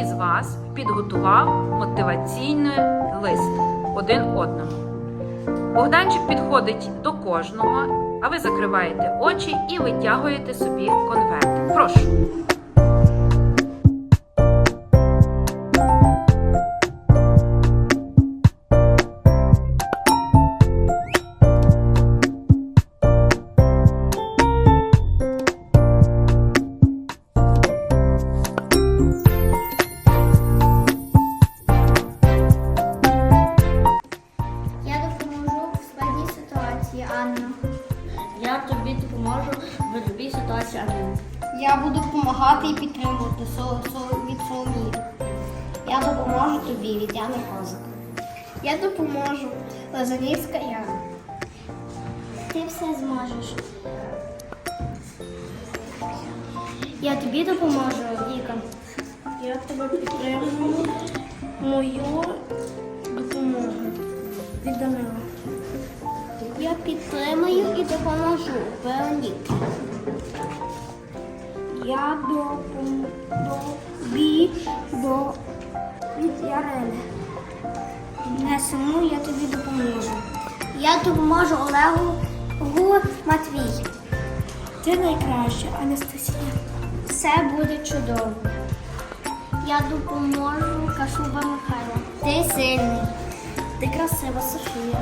із вас підготував мотиваційний лист один одному. Богданчик підходить до кожного, а ви закриваєте очі і витягуєте собі конверт. Прошу. Анна. Я тобі допоможу в любій ситуації, Анна. Я буду допомагати і підтримувати від Соломії. Я допоможу тобі від Яни Козак. Я допоможу Лазарівська Яна. Ти все зможеш. Я тобі допоможу, Віка. Я тебе підтримую мою Я підтримую і допоможу Вероніки. Я допоможу до від Ярини. Не сумуй, я тобі допоможу. Я допоможу Олегу Гу Матвій. Ти найкраща, Анастасія. Все буде чудово. Я допоможу Кашуба Михайло. Ти сильний. Ти красива Софія.